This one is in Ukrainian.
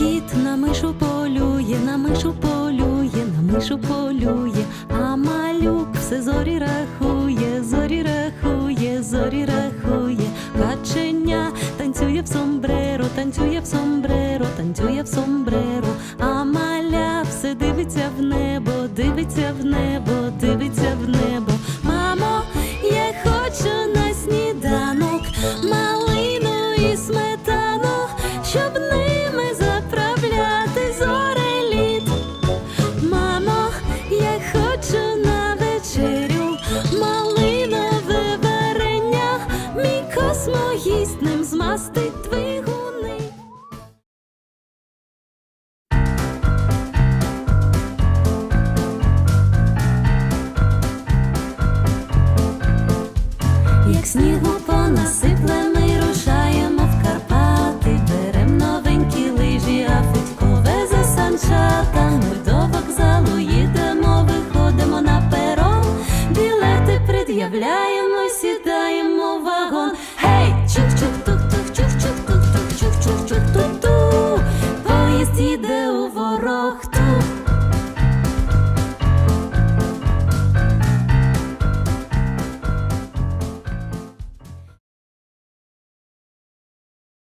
Кіт на мишу полює, на мишу полює, на мишу полює, а малюк все зорі рахує, зорі рахує, зорі рахує, каченя танцює в сомбреро, танцює в сомбреро, танцює в сомбреро, а маля все дивиться в небо, дивиться в небо, дивиться в небо. Мамо, я хочу на сніданок малину і сметану, їсть ним змастить двигуни. Як снігу понасипле, ми рушаємо в Карпати, берем новенькі лижі, а Федько везе санчата. Ми до вокзалу їдемо, виходимо на перо, білети пред'являємо сідаємо. ворог.